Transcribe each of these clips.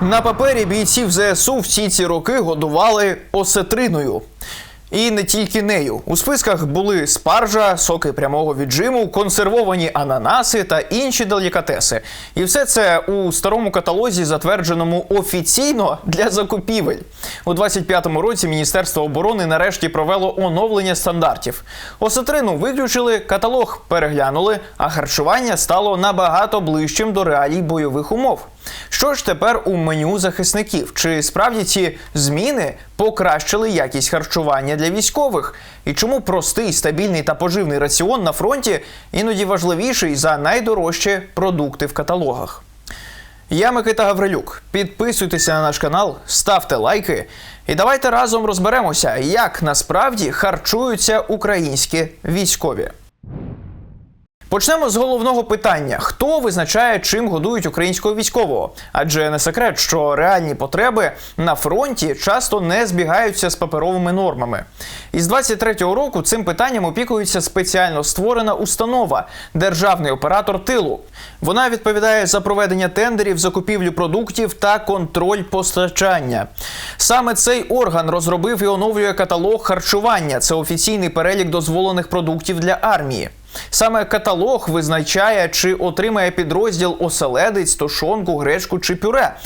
На папері бійців ЗСУ всі ці роки годували осетриною. І не тільки нею. У списках були спаржа, соки прямого віджиму, консервовані ананаси та інші делікатеси. І все це у старому каталозі, затвердженому офіційно для закупівель. У 25-му році Міністерство оборони нарешті провело оновлення стандартів. Осетрину виключили, каталог переглянули, а харчування стало набагато ближчим до реалій бойових умов. Що ж тепер у меню захисників? Чи справді ці зміни покращили якість харчування для військових? І чому простий, стабільний та поживний раціон на фронті іноді важливіший за найдорожчі продукти в каталогах? Я Микита Гаврилюк. Підписуйтеся на наш канал, ставте лайки і давайте разом розберемося, як насправді харчуються українські військові. Почнемо з головного питання: хто визначає, чим годують українського військового? Адже не секрет, що реальні потреби на фронті часто не збігаються з паперовими нормами. Із 23-го року цим питанням опікується спеціально створена установа державний оператор тилу. Вона відповідає за проведення тендерів, закупівлю продуктів та контроль постачання. Саме цей орган розробив і оновлює каталог харчування. Це офіційний перелік дозволених продуктів для армії. Саме каталог визначає, чи отримає підрозділ оселедець, тушонку, гречку чи пюре.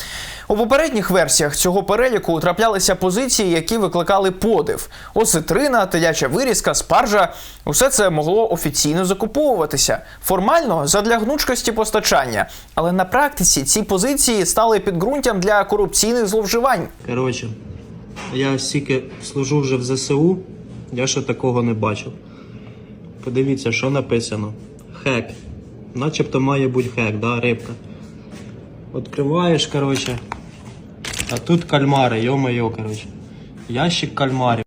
У попередніх версіях цього переліку траплялися позиції, які викликали подив: осетрина, теляча вирізка, спаржа. Усе це могло офіційно закуповуватися формально задля гнучкості постачання. Але на практиці ці позиції стали підґрунтям для корупційних зловживань. Коротше, я стільки служу вже в ЗСУ, я ще такого не бачив. Подивіться, що написано. Хек. Начебто має бути хек, да, рибка. Відкриваєш, коротше. А тут кальмари, йо-моє, коротше. Ящик кальмарів.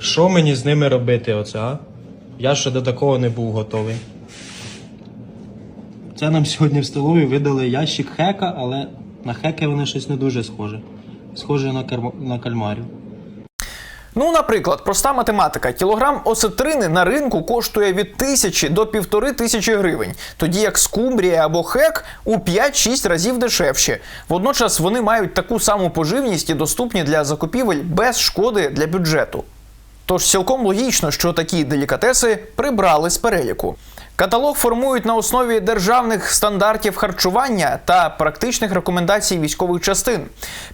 Що мені з ними робити оце, а? Я ще до такого не був готовий. Це нам сьогодні в столові видали ящик хека, але на хеки вони щось не дуже схоже. Схоже на, карм- на кальмарів. Ну, наприклад, проста математика. Кілограм осетрини на ринку коштує від тисячі до півтори тисячі гривень, тоді як скумбрія або хек у 5-6 разів дешевші. Водночас вони мають таку саму поживність і доступні для закупівель без шкоди для бюджету. Тож цілком логічно, що такі делікатеси прибрали з переліку. Каталог формують на основі державних стандартів харчування та практичних рекомендацій військових частин.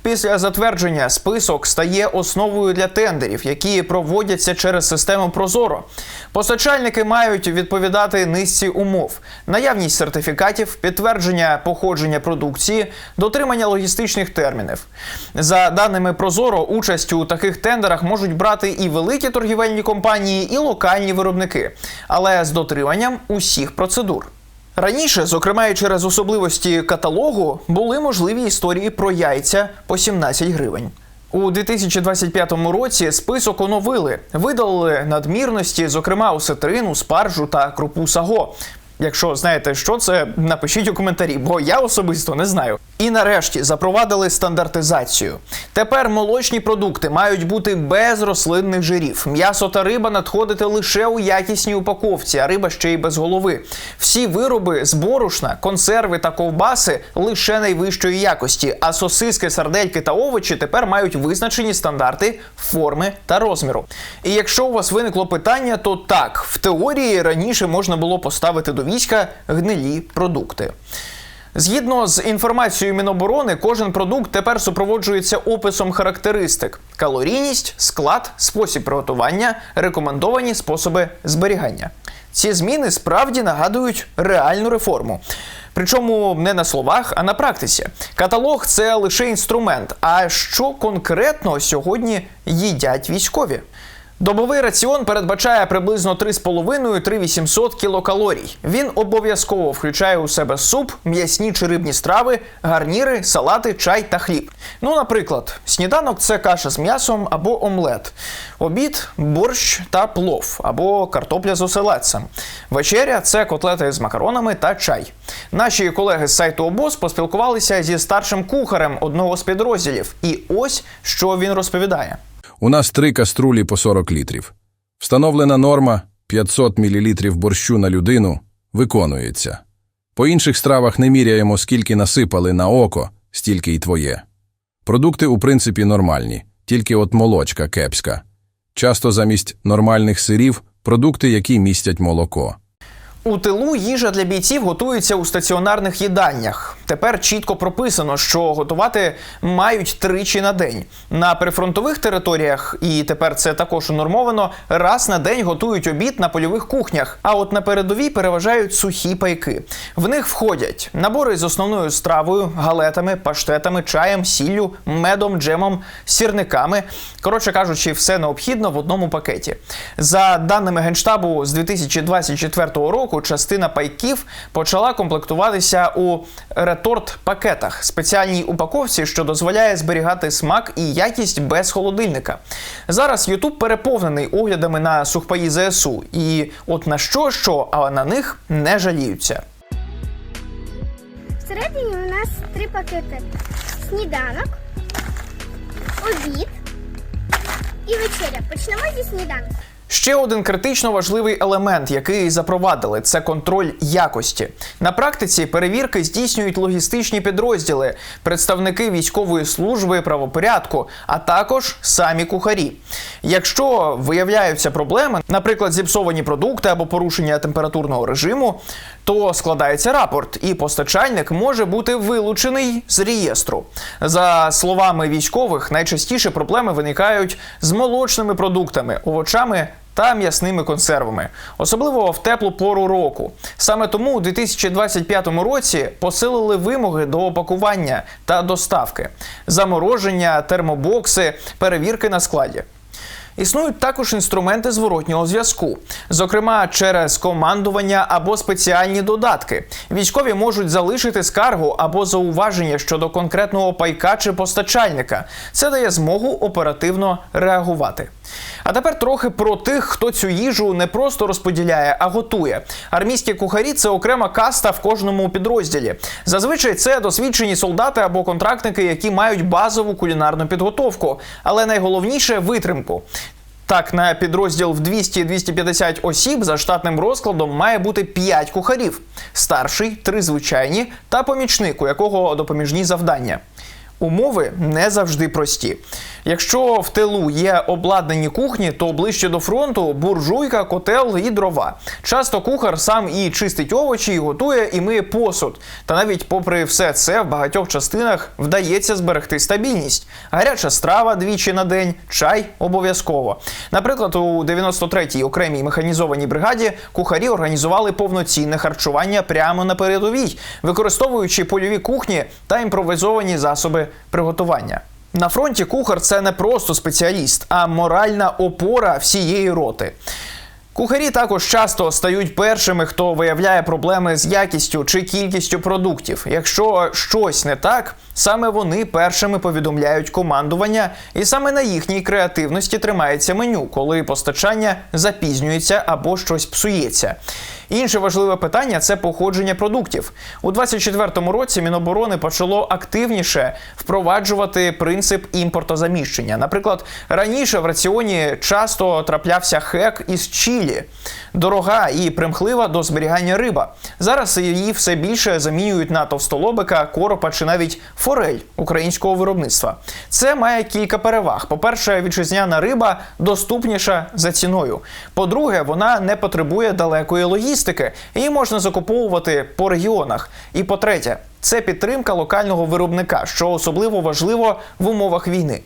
Після затвердження список стає основою для тендерів, які проводяться через систему Прозоро. Постачальники мають відповідати низці умов: наявність сертифікатів, підтвердження походження продукції, дотримання логістичних термінів. За даними Прозоро, участь у таких тендерах можуть брати і великі торгівельні компанії, і локальні виробники, але з дотриманням усіх процедур. Раніше, зокрема і через особливості каталогу, були можливі історії про яйця по 17 гривень. У 2025 році список оновили, видалили надмірності, зокрема осетрину, спаржу та крупу саго. Якщо знаєте, що це, напишіть у коментарі, бо я особисто не знаю. І нарешті запровадили стандартизацію. Тепер молочні продукти мають бути без рослинних жирів. М'ясо та риба надходити лише у якісній упаковці, а риба ще й без голови. Всі вироби з борошна, консерви та ковбаси лише найвищої якості. А сосиски, сардельки та овочі тепер мають визначені стандарти форми та розміру. І якщо у вас виникло питання, то так, в теорії раніше можна було поставити до війська гнилі продукти. Згідно з інформацією Міноборони, кожен продукт тепер супроводжується описом характеристик: калорійність, склад, спосіб приготування, рекомендовані способи зберігання. Ці зміни справді нагадують реальну реформу. Причому не на словах, а на практиці. Каталог це лише інструмент. А що конкретно сьогодні їдять військові? Добовий раціон передбачає приблизно 3,5-3800 кілокалорій. Він обов'язково включає у себе суп, м'ясні чи рибні страви, гарніри, салати, чай та хліб. Ну, наприклад, сніданок це каша з м'ясом або омлет, обід борщ та плов або картопля з оселедцем. Вечеря це котлети з макаронами та чай. Наші колеги з сайту ОБОЗ поспілкувалися зі старшим кухарем одного з підрозділів. І ось що він розповідає. У нас три каструлі по 40 літрів. Встановлена норма 500 мл борщу на людину виконується. По інших стравах не міряємо, скільки насипали на око, стільки й твоє. Продукти, у принципі, нормальні, тільки от молочка кепська. Часто замість нормальних сирів продукти, які містять молоко. У тилу їжа для бійців готується у стаціонарних їдальнях. Тепер чітко прописано, що готувати мають тричі на день. На прифронтових територіях, і тепер це також унормовано, раз на день готують обід на польових кухнях. А от на передовій переважають сухі пайки. В них входять набори з основною стравою, галетами, паштетами, чаєм, сіллю, медом, джемом, сірниками. Коротше кажучи, все необхідно в одному пакеті. За даними генштабу, з 2024 року частина пайків почала комплектуватися у реторт-пакетах, спеціальній упаковці, що дозволяє зберігати смак і якість без холодильника. Зараз Ютуб переповнений оглядами на сухпаї ЗСУ, і от на що що, а на них не жаліються. Всередині у нас три пакети: сніданок, обід і вечеря. Почнемо зі сніданку. Ще один критично важливий елемент, який запровадили, це контроль якості. На практиці перевірки здійснюють логістичні підрозділи, представники військової служби правопорядку, а також самі кухарі. Якщо виявляються проблеми, наприклад, зіпсовані продукти або порушення температурного режиму, то складається рапорт, і постачальник може бути вилучений з реєстру. За словами військових, найчастіше проблеми виникають з молочними продуктами, овочами та м'ясними консервами, особливо в теплу пору року. Саме тому у 2025 році посилили вимоги до опакування та доставки, замороження, термобокси, перевірки на складі. Існують також інструменти зворотнього зв'язку, зокрема через командування або спеціальні додатки. Військові можуть залишити скаргу або зауваження щодо конкретного пайка чи постачальника. Це дає змогу оперативно реагувати. А тепер трохи про тих, хто цю їжу не просто розподіляє, а готує. Армійські кухарі це окрема каста в кожному підрозділі. Зазвичай це досвідчені солдати або контрактники, які мають базову кулінарну підготовку, але найголовніше витримку. Так, на підрозділ в 200-250 осіб за штатним розкладом має бути 5 кухарів: старший, 3 звичайні та помічник, у якого допоміжні завдання. Умови не завжди прості. Якщо в тилу є обладнані кухні, то ближче до фронту буржуйка, котел і дрова. Часто кухар сам і чистить овочі, і готує, і миє посуд. Та навіть попри все це в багатьох частинах вдається зберегти стабільність. Гаряча страва двічі на день, чай обов'язково. Наприклад, у 93-й окремій механізованій бригаді кухарі організували повноцінне харчування прямо на передовій, використовуючи польові кухні та імпровізовані засоби приготування. На фронті кухар це не просто спеціаліст, а моральна опора всієї роти. Кухарі також часто стають першими, хто виявляє проблеми з якістю чи кількістю продуктів. Якщо щось не так, саме вони першими повідомляють командування, і саме на їхній креативності тримається меню, коли постачання запізнюється або щось псується. Інше важливе питання це походження продуктів. У 2024 році Міноборони почало активніше впроваджувати принцип імпортозаміщення. Наприклад, раніше в раціоні часто траплявся хек із Чилі, дорога і примхлива до зберігання риба. Зараз її все більше замінюють на товстолобика, коропа чи навіть форель українського виробництва. Це має кілька переваг. По-перше, вітчизняна риба доступніша за ціною. По-друге, вона не потребує далекої логістики, її можна закуповувати по регіонах. І по-третє, це підтримка локального виробника, що особливо важливо в умовах війни.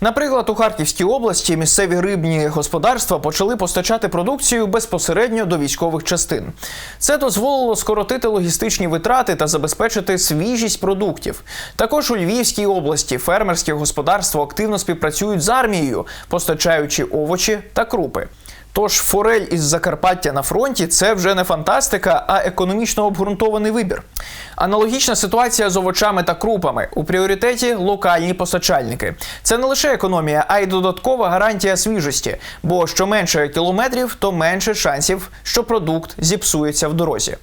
Наприклад, у Харківській області місцеві рибні господарства почали постачати продукцію безпосередньо до військових частин. Це дозволило скоротити логістичні витрати та забезпечити свіжість продуктів. Також у Львівській області фермерські господарства активно співпрацюють з армією, постачаючи овочі та крупи. Тож форель із Закарпаття на фронті це вже не фантастика, а економічно обґрунтований вибір. Аналогічна ситуація з овочами та крупами. У пріоритеті локальні постачальники. Це не лише економія, а й додаткова гарантія свіжості. Бо що менше кілометрів, то менше шансів, що продукт зіпсується в дорозі.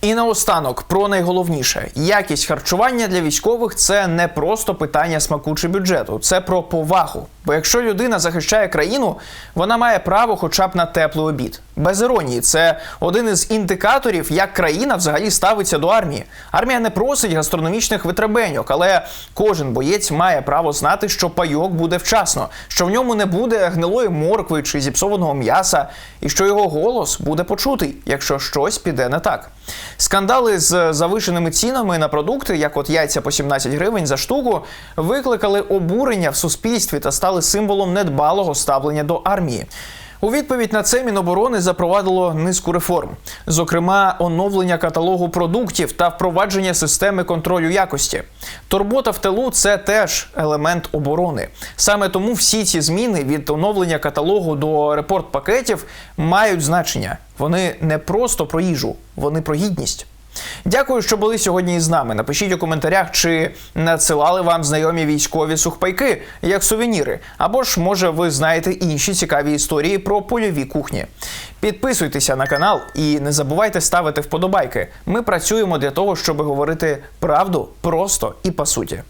І наостанок про найголовніше: якість харчування для військових це не просто питання смаку чи бюджету, це про повагу, Бо якщо людина захищає країну, вона має право хоча б на теплий обід. Без іронії, це один із індикаторів, як країна взагалі ставиться до армії. Армія не просить гастрономічних витребеньок, але кожен боєць має право знати, що пайок буде вчасно, що в ньому не буде гнилої моркви чи зіпсованого м'яса, і що його голос буде почутий, якщо щось піде не так. Скандали з завишеними цінами на продукти, як от яйця по 17 гривень за штуку, викликали обурення в суспільстві та стали символом недбалого ставлення до армії. У відповідь на це Міноборони запровадило низку реформ, зокрема, оновлення каталогу продуктів та впровадження системи контролю якості. Турбота в тилу це теж елемент оборони. Саме тому всі ці зміни від оновлення каталогу до репорт пакетів мають значення. Вони не просто про їжу, вони про гідність. Дякую, що були сьогодні із нами. Напишіть у коментарях, чи надсилали вам знайомі військові сухпайки як сувеніри, або ж може ви знаєте інші цікаві історії про польові кухні. Підписуйтеся на канал і не забувайте ставити вподобайки. Ми працюємо для того, щоб говорити правду просто і по суті.